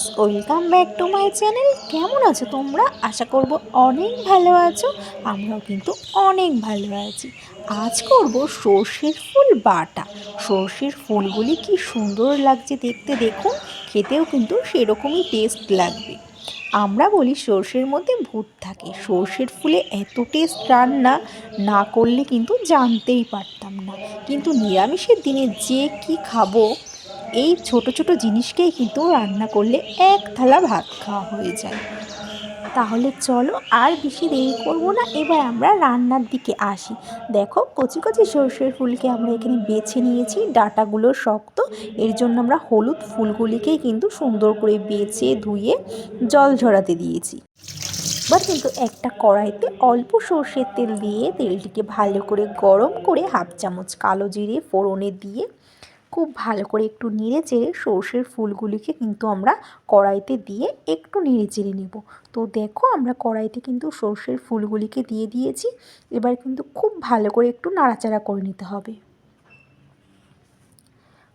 Friends welcome back to my channel কেমন আছো তোমরা? আশা করব অনেক ভালো আছো। আমরাও কিন্তু অনেক ভালো আছি। আজ করব সর্ষের ফুল বাটা। সর্ষের ফুলগুলি কি সুন্দর লাগছে দেখতে দেখুন। খেতেও কিন্তু সেরকমই টেস্ট লাগবে। আমরা বলি সর্ষের মধ্যে ভূত থাকে। সর্ষের ফুলে এত টেস্ট রান্না না করলে কিন্তু জানতেই পারতাম না। কিন্তু নিরামিষের দিনে যে কি খাব এই ছোট ছোট জিনিসকেই কিন্তু রান্না করলে এক থালা ভাত খাওয়া হয়ে যায়। তাহলে চলো আর বেশি দেরি করব না, এবার আমরা রান্নার দিকে আসি। দেখো কচি কচি সর্ষের ফুলকে আমরা এখানে বেছে নিয়েছি, ডাটাগুলো শক্ত। এর জন্য আমরা হলুদ ফুলগুলিকেই কিন্তু সুন্দর করে বেছে ধুয়ে জল ঝরাতে দিয়েছি। এবার কিন্তু একটা কড়াইতে অল্প সর্ষের তেল দিয়ে তেলটিকে ভালো করে গরম করে হাফ চামচ কালো জিরে ফোড়নে দিয়ে খুব ভালো করে একটু নেড়ে চেড়ে সর্ষের ফুলগুলিকে কিন্তু আমরা কড়াইতে দিয়ে একটু নেড়ে চেড়ে নেব। তো দেখো আমরা কড়াইতে কিন্তু সর্ষের ফুলগুলিকে দিয়ে দিয়েছি। এবার কিন্তু খুব ভালো করে একটু নাড়াচাড়া করে নিতে হবে।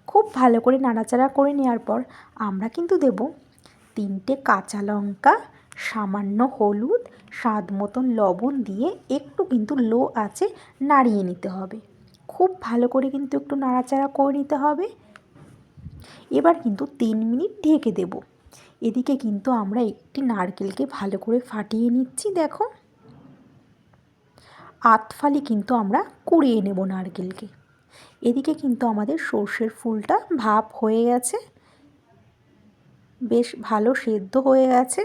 খুব ভালো করে নাড়াচাড়া করে নেওয়ার পর আমরা কিন্তু দেব তিনটে কাঁচা লঙ্কা, সামান্য হলুদ, স্বাদ মতন লবণ দিয়ে একটু কিন্তু লো আছে নাড়িয়ে নিতে হবে। খুব ভালো করে কিন্তু একটু নাড়াচাড়া করে নিতে হবে। এবার কিন্তু তিন মিনিট ঢেকে দেব। এদিকে কিন্তু আমরা একটি নারকেলকে ভালো করে ফাটিয়ে নিচ্ছি, দেখো। আতফালি কিন্তু আমরা কুড়িয়ে নেব নারকেলকে। এদিকে কিন্তু আমাদের সর্ষের ফুলটা ভাপ হয়ে গেছে। বেশ ভালো সেদ্ধ হয়ে গেছে।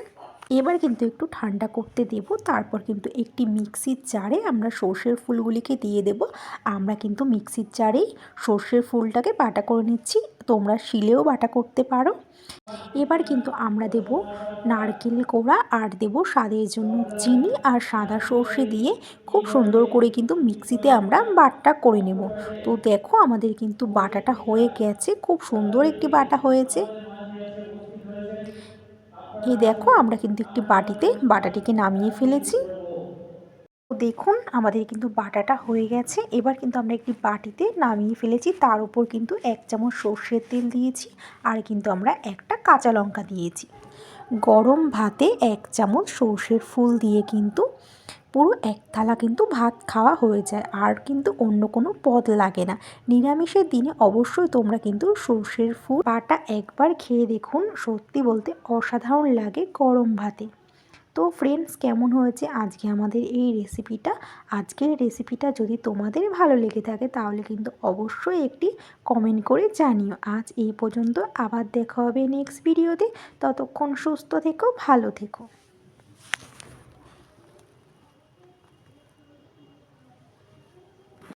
এবার কিন্তু একটু ঠান্ডা করতে দেব, তারপর কিন্তু একটি মিক্সির জারে আমরা সর্ষের ফুলগুলিকে দিয়ে দেব। আমরা কিন্তু মিক্সির জারেই সর্ষের ফুলটাকে বাটা করে নিচ্ছি, তোমরা শিলেও বাটা করতে পারো। এবার কিন্তু আমরা দেব নারকেল কোড়া আর দেব স্বাদের জন্য চিনি আর সাদা সর্ষে দিয়ে খুব সুন্দর করে কিন্তু মিক্সিতে আমরা বাটটা করে নেব। তো দেখো আমাদের কিন্তু বাটাটা হয়ে গেছে, খুব সুন্দর একটি বাটা হয়েছে। এই দেখো, আমরা কিন্তু একটি বাটিতে বাটাটিকে নামিয়ে ফেলেছি। দেখুন, আমাদের কিন্তু বাটাটা হয়ে গেছে। এবার কিন্তু আমরা একটি বাটিতে নামিয়ে ফেলেছি। তার উপর কিন্তু এক চামচ সর্ষের তেল দিয়েছি আর কিন্তু আমরা একটা কাঁচা লঙ্কা দিয়েছি। গরম ভাতে এক চামচ সর্ষের ফুল দিয়ে কিন্তু পুরো এক থালা কিন্তু ভাত খাওয়া হয়ে যায়, আর কিন্তু অন্য কোনো পদ লাগে না। নিরামিষের দিনে অবশ্যই তোমরা কিন্তু সর্ষের ফুল পাটা একবার খেয়ে দেখুন, সত্যি বলতে অসাধারণ লাগে গরম ভাতে। তো ফ্রেন্ডস কেমন হয়েছে আজকে আমাদের এই রেসিপিটা আজকের রেসিপিটা যদি তোমাদের ভালো লেগে থাকে, তাহলে কিন্তু অবশ্যই একটি কমেন্ট করে জানিও। আজ এই পর্যন্ত আবার দেখা হবে নেক্সট ভিডিওতে ততক্ষণ সুস্থ থেকো, ভালো থেকো।